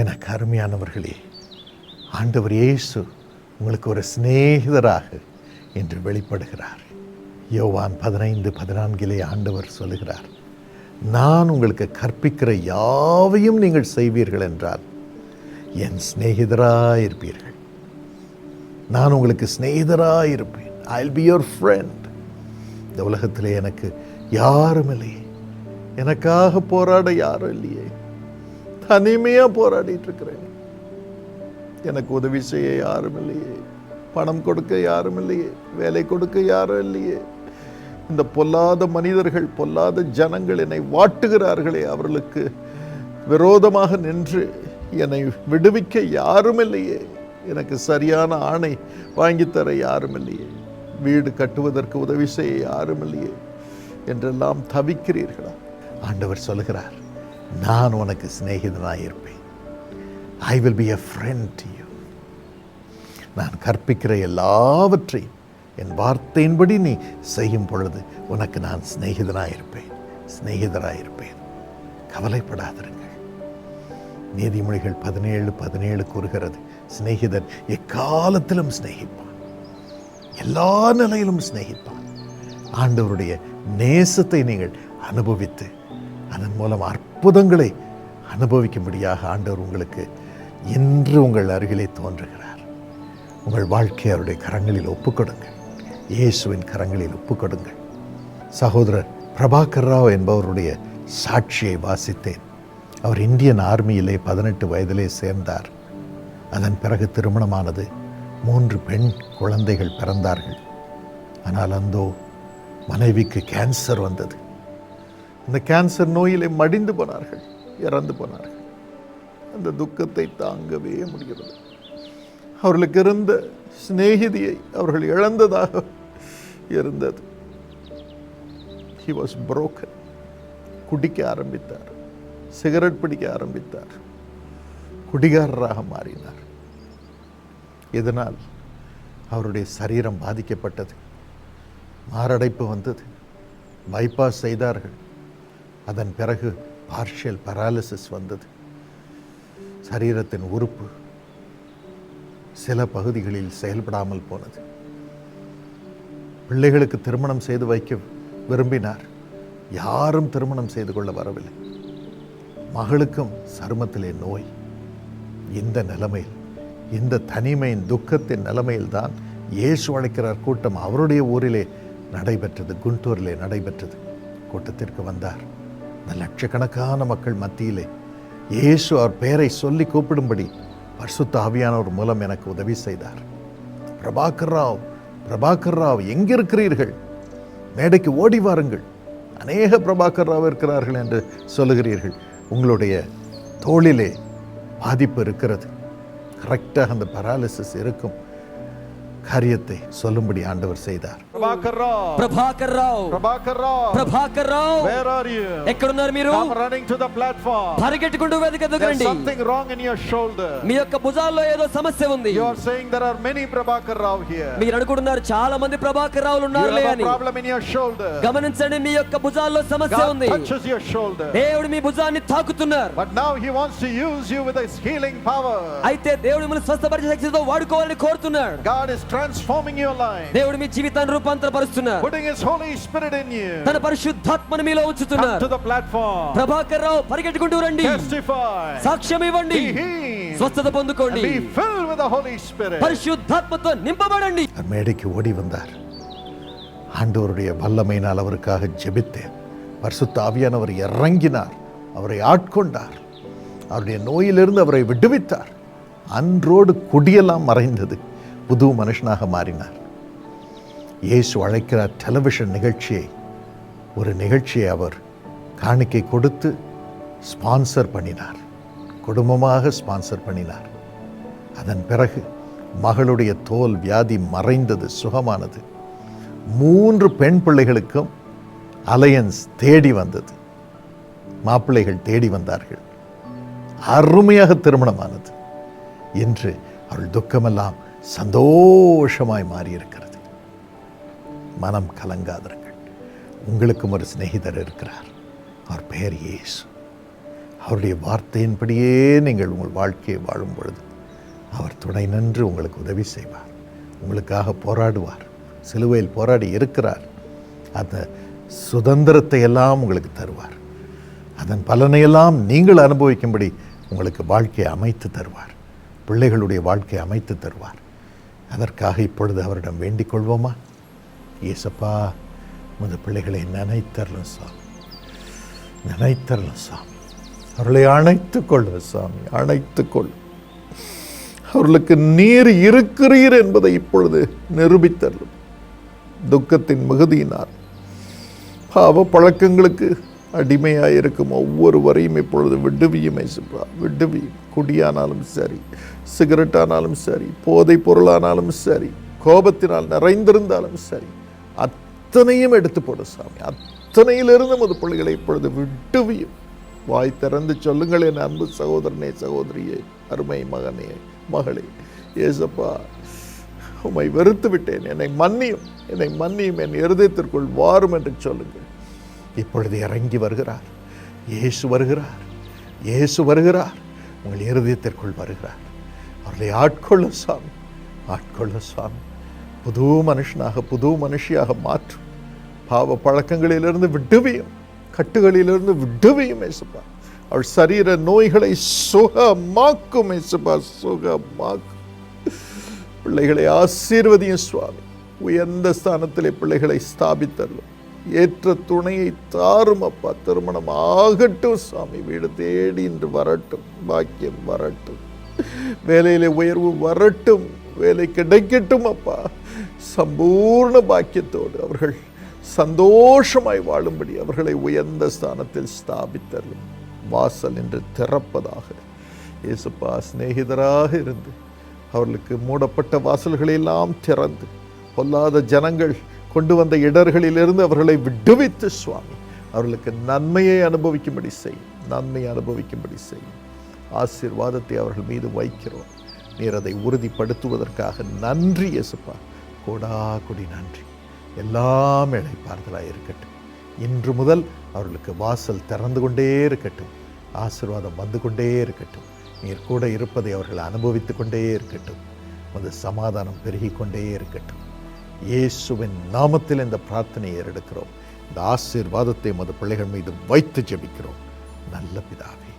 எனக்கு அருமையானவர்களே ஆண்டவர் இயேசு உங்களுக்கு ஒரு சிநேகிதராக என்று வெளிப்படுகிறார். யோவான் பதினைந்து பதினான்கிலே ஆண்டவர் சொல்லுகிறார் நான் உங்களுக்கு கற்பிக்கிற யாவையும் நீங்கள் செய்வீர்கள் என்றால் என் சிநேகிதராக இருப்பீர்கள் நான் உங்களுக்கு சிநேகிதராயிருப்பேன். ஐல் பி யுவர் ஃப்ரெண்ட் இந்த உலகத்தில் எனக்கு யாரும் இல்லையே எனக்காக போராட யாரும் இல்லையே. தனிமையாக போராடிட்டு இருக்கிறேன். எனக்கு உதவி செய்ய யாரும் இல்லையே. பணம் கொடுக்க யாரும் இல்லையே. வேலை கொடுக்க யாரும் இல்லையே. இந்த பொல்லாத மனிதர்கள் பொல்லாத ஜனங்கள் என்னை வாட்டுகிறார்களே அவர்களுக்கு விரோதமாக நின்று என்னை விடுவிக்க யாரும் இல்லையே. எனக்கு சரியான ஆணை வாங்கித்தர யாரும் இல்லையே. வீடு கட்டுவதற்கு உதவி செய்ய யாரும் இல்லையே. என்றெல்லாம் தவிக்கிறீர்களா? ஆண்டவர் சொல்லுகிறார். நான் உனக்கு சிநேகிதனாக இருப்பேன். I will be a friend you நான் கற்பிக்கிற எல்லாவற்றையும் என் வார்த்தையின்படி நீ செய்யும் பொழுது உனக்கு நான் சிநேகிதனாக இருப்பேன். சிநேகிதராக இருப்பேன். கவலைப்படாதிருங்கள். நீதிமொழிகள் பதினேழு பதினேழு கூறுகிறது சிநேகிதன் எக்காலத்திலும் சிநேகிப்பான். எல்லா நிலையிலும் சிநேகிப்பான். ஆண்டவருடைய நேசத்தை நீங்கள் அனுபவித்து அதன் மூலம் அற்புதங்களை அனுபவிக்கும்படியாக ஆண்டவர் உங்களுக்கு இன்று உங்கள் அருகிலே தோன்றுகிறார். உங்கள் வாழ்க்கை அவருடைய கரங்களில் ஒப்புக்கொடுங்கள். இயேசுவின் கரங்களில் ஒப்புக்கொடுங்கள். சகோதரர் பிரபாகர் ராவ் என்பவருடைய சாட்சியை வாசித்தேன். அவர் இந்தியன் ஆர்மியிலே பதினெட்டு வயதிலே சேர்ந்தார். அதன் பிறகு திருமணமானது மூன்று பெண் குழந்தைகள் பிறந்தார்கள். ஆனால் அந்தோ மனைவிக்கு கேன்சர் வந்தது. இந்த கேன்சர் நோயிலே மடிந்து போனார்கள் இறந்து போனார்கள். அந்த துக்கத்தை தாங்கவே முடிகிறது அவர்களுக்கு இருந்த சிநேகிதியை அவர்கள் இழந்ததாக இருந்தது. ஹி வாஸ் புரோக்கன் குடிக்க ஆரம்பித்தார். சிகரெட் பிடிக்க ஆரம்பித்தார். குடிகாரராக மாறினார். இதனால் அவருடைய சரீரம் பாதிக்கப்பட்டது. மாரடைப்பு வந்தது. பைபாஸ் செய்தார்கள். அதன் பிறகு பார்ஷியல் பராலிசிஸ் வந்தது. சரீரத்தின் உறுப்பு சில பகுதிகளில் செயல்படாமல் போனது. பிள்ளைகளுக்கு திருமணம் செய்து வைக்க விரும்பினார். யாரும் திருமணம் செய்து கொள்ள வரவில்லை. மகளுக்கும் சருமத்திலே நோய். இந்த நிலைமையில் இந்த தனிமையின் துக்கத்தின் நிலைமையில் தான் இயேசு அழைக்கிறார் கூட்டம் அவருடைய ஊரிலே நடைபெற்றது குண்டூரிலே நடைபெற்றது. கூட்டத்திற்கு வந்தார். இந்த லட்சக்கணக்கான மக்கள் மத்தியிலே இயேசு அவர் பெயரை சொல்லி கூப்பிடும்படி பரிசுத்த ஆவியானவர் மூலம் எனக்கு உதவி செய்தார். பிரபாகர் ராவ் பிரபாகர் ராவ் எங்கிருக்கிறீர்கள்? மேடைக்கு ஓடி வாருங்கள். அநேக பிரபாகர் ராவ் இருக்கிறார்கள் என்று சொல்லுகிறீர்கள். உங்களுடைய தோளிலே பாதிப்பு இருக்கிறது. கரெக்டாக அந்த பராலிசிஸ் இருக்கும். காரியத்தை சொல்லும்படி ஆண்டவர் செய்தார் Prabhakar Rao. Prabhakar Rao Prabhakar Rao. Prabhakar Rao Where are you? ఎక్కడున్నారు మీరు Come running to the platform. పరిగెట్టుకుంటూ వేదిక There's ఎదుగురండి something wrong in your shoulder. మీ యొక్క భుజాల్లో ఏదో సమస్య ఉంది You are saying there are many Prabhakar Rao here. మీరు అనుకుంటున్నారు చాలా మంది ప్రభాకర్ రావులు You ఉన్నారులే have a అని problem in your shoulder. గమనించండి మీ యొక్క భుజాల్లో సమస్య God ఉంది touches your shoulder. దేవుడు మీ భుజాన్ని తాకుతున్నారు But now He wants to use you with His healing power. అయితే దేవుడు మిమ్మల్ని స్వస్థపరిచే శక్తితో వాడుకోవాలని కోరుతున్నాడు God is transforming your life, దేవుడు మీ జీవితాన్ని రూపాంతరపరుస్తున్నారు putting His Holy Spirit in you. తన పరిశుద్ధాత్మను మీలో Come ఉంచుతున్నారు to the platform. Prabhakar Rao పరిగెట్టుకుంటూ రండి Testify. సాక్ష్యం ఇవ్వండి Be healed. స్వస్థత And పొందుకోండి be filled with the Holy Spirit. పరిశుద్ధాత్మతో నింపబడండి அவர் மேடைக்கு ஓடி வந்தார் ஆண்டவருடைய வல்லமையினால் அவருக்காக ஜெபித்தேன் பரிசுத்த ஆவியானவர் இறங்கினார் அவரை ஆட்கொண்டார் அவருடைய நோயிலிருந்து அவரை விடுவித்தார் அன்றோடு குடியெல்லாம் மறைந்தது புது மனுஷனாக மாறினார். இயேசு அழைக்கிறார் டெலிவிஷன் நிகழ்ச்சியை ஒரு நிகழ்ச்சியை அவர் காணிக்கை கொடுத்து ஸ்பான்சர் பண்ணினார். குடும்பமாக ஸ்பான்சர் பண்ணினார். அதன் பிறகு மகளுடைய தோல் வியாதி மறைந்தது சுகமானது. மூன்று பெண் பிள்ளைகளுக்கும் அலையன்ஸ் தேடி வந்தது. மாப்பிள்ளைகள் தேடி வந்தார்கள். அருமையாக திருமணமானது. என்று அவள் துக்கமெல்லாம் சந்தோஷமாய் மாறியிருக்கிறது. மனம் கலங்காதிருங்கள். உங்களுக்கும் ஒரு சிநேகிதர் இருக்கிறார். அவர் பெயர் இயேசு. அவருடைய வார்த்தையின்படியே நீங்கள் உங்கள் வாழ்க்கையை வாழும் பொழுது அவர் துணை நின்று உங்களுக்கு உதவி செய்வார். உங்களுக்காக போராடுவார். சிலுவையில் போராடி இருக்கிறார். அந்த சுதந்திரத்தை எல்லாம் உங்களுக்கு தருவார். அதன் பலனையெல்லாம் நீங்கள் அனுபவிக்கும்படி உங்களுக்கு வாழ்க்கையை அமைத்து தருவார். பிள்ளைகளுடைய வாழ்க்கையை அமைத்து தருவார். அதற்காக இப்பொழுது அவரிடம் வேண்டிக் கொள்வோமா? ஏசப்பா உமது பிள்ளைகளை நினைத்தரலும் சாமி. நினைத்தரலும் சாமி. அவர்களை அணைத்துக் கொள்ளும் சாமி அணைத்துக் கொள்ளும் அவர்களுக்கு நீர் இருக்கிறீர் என்பதை இப்பொழுது நிரூபித்தரலும் துக்கத்தின் மிகுதியினால் பாவ பழக்கங்களுக்கு அடிமையாக இருக்கும் ஒவ்வொருவரையும் இப்பொழுது விடுவியும் இயேசுப்பா விடுவியும் குடியானாலும் சரி சிகரெட் ஆனாலும் சரி போதைப் பொருளானாலும் சரி கோபத்தினால் நிறைந்திருந்தாலும் சரி அத்தனையும் எடுத்து போடு சாமி. அத்தனையிலிருந்து முது பிள்ளைகளை இப்பொழுது விடுவியும். வாய் திறந்து சொல்லுங்கள் என் அன்பு சகோதரனே சகோதரியே அருமை மகனே மகளே. ஏசப்பா உம்மை வெறுத்து விட்டேன். என்னை மன்னியும் என்னை மன்னியும் என் இருதயத்திற்குள் வாரும் என்று சொல்லுங்கள். இப்பொழுது இறங்கி வருகிறார். இயேசு வருகிறார். இயேசு வருகிறார். உங்கள் இருதயத்திற்குள் வருகிறார். அவர்களை ஆட்கொள்ளும் சாமி ஆட்கொள்ளும் சாமி புது மனுஷனாக புது மனுஷியாக மாற்றும் பாவ பழக்கங்களிலிருந்து விடுவியும் கட்டுகளிலிருந்து விடுவியும் ஏசுப்பா அவள் சரீர நோய்களை சுகமாக்கும் ஏசுப்பா சுகமாக்கும். பிள்ளைகளை ஆசீர்வதியும் சுவாமி. உயர்ந்த ஸ்தானத்திலே பிள்ளைகளை ஸ்தாபித்தரலும் ஏற்ற துணையை தாரும் அப்பா திருமணம் ஆகட்டும் சுவாமி வீடு தேடி இன்று வரட்டும் பாக்கியம் வரட்டும். வேலையிலே உயர்வு வரட்டும் வேலை கிடைக்கட்டும் அப்பா. சம்பூர்ண பாக்கியத்தோடு அவர்கள் சந்தோஷமாய் வாழும்படி அவர்களை உயர்ந்த ஸ்தானத்தில் ஸ்தாபித்தரலும் வாசல் என்று திறப்பதாக இயேசுப்பா சிநேகிதராக இருந்து அவர்களுக்கு மூடப்பட்ட வாசல்களையெல்லாம் திறந்து பொல்லாத ஜனங்கள் கொண்டு வந்த இடர்களிலிருந்து அவர்களை விடுவித்து சுவாமி. அவர்களுக்கு நன்மையை அனுபவிக்கும்படி செய்யும் நன்மையை அனுபவிக்கும்படி செய்யும் ஆசீர்வாதத்தை அவர்கள் மீது வைக்கிறோம். நீர் அதை உறுதிப்படுத்துவதற்காக நன்றி இயேசுப்பா. கொடா கொடி நன்றி. எல்லாம் இழைப்பார்களாக இருக்கட்டும். இன்று முதல் அவர்களுக்கு வாசல் திறந்து கொண்டே இருக்கட்டும். ஆசீர்வாதம் வந்து கொண்டே இருக்கட்டும். நீர் கூட இருப்பதை அவர்கள் அனுபவித்து கொண்டே இருக்கட்டும். அது சமாதானம் பெருகி கொண்டே இருக்கட்டும். இயேசுவின் நாமத்தில் இந்த பிரார்த்தனையை ஏறெடுக்கிறோம். இந்த ஆசீர்வாதத்தை மது பிள்ளைகள் மீது வைத்து ஜெபிக்கிறோம். நல்ல பிதாவே